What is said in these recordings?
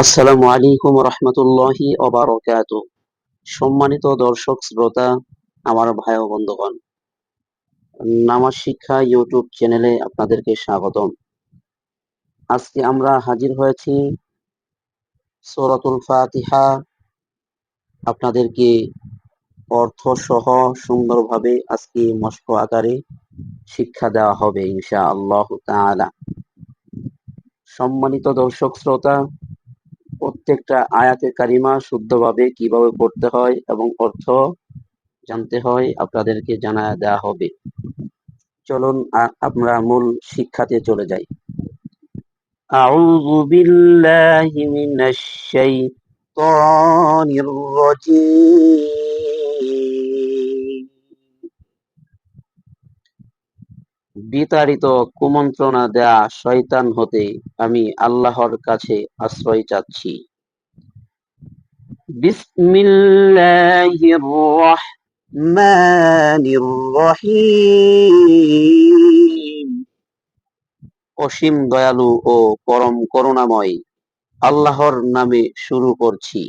আসসালামু আলাইকুম রহমতুল্লাহি অবারকাত সম্মানিত দর্শক, শ্রোতা, আমার ভাই ও বন্ধুগণ, নামাজ শিক্ষা ইউটিউব চ্যানেলে আপনাদেরকে স্বাগতম। আজকে আমরা হাজির হয়েছি সূরাতুল ফাতিহা। আপনাদেরকে অর্থ সহ সুন্দরভাবে আজকে মস্ক আকারে শিক্ষা দেওয়া হবে ইনশা আল্লাহ সম্মানিত দর্শক, শ্রোতা প্রত্যেকটা আয়াতে কারিমা শুদ্ধভাবে কিভাবে পড়তে হয় এবং অর্থ জানতে হয় আপনাদেরকে জানা দেওয়া হবে চলুন আ- আমরা মূল শিক্ষাতে চলে যাই أعوذ بالله من الشيطان الرجيم বিতাড়িত কুমন্ত্রণা দেয়া শয়তান হতে আমি আল্লাহর কাছে আশ্রয় চাচ্ছি। অসীম দয়ালু ও পরম করুণাময় আল্লাহর নামে শুরু করছি।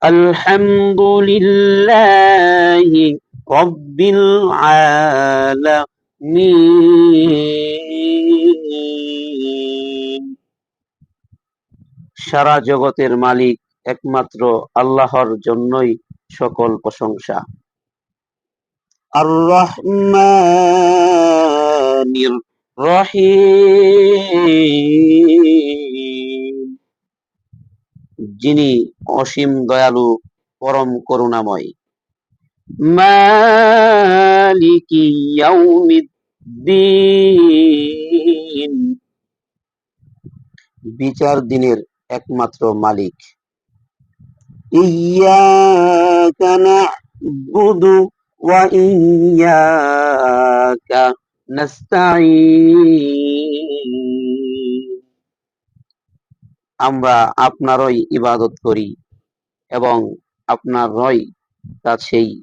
আলহামদুলিল্লাহি রব্বিল আলামিন। সারা জগতের মালিক একমাত্র আল্লাহর জন্যই সকল প্রশংসা। আর রহমানির রহিম। যিনি অসীম দয়ালু, পরম করুণাময়। মালিকি ইয়াউমিদ্দিন। বিচার দিনের একমাত্র মালিক। আমরা আপনারই ইবাদত করি এবং আপনারই কাছেই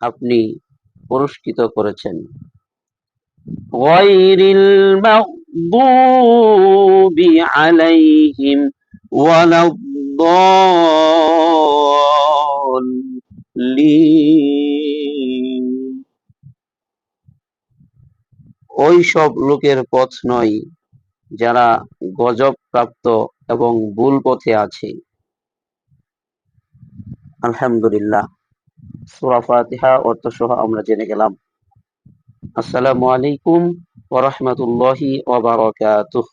আপনি পুরস্কৃত করেছেন। গায়রিল মাগদুবি আলাইহিম ওই সব লোকের পথ নয় যারা গজব প্রাপ্ত এবং ভুল পথে আছে। আলহামদুলিল্লাহ। সূরা ফাতিহা অর্থ সহ আমরা জেনে গেলাম। আসসালামু আলাইকুম ওয়া রাহমাতুল্লাহি ওয়া বারাকাতুহু।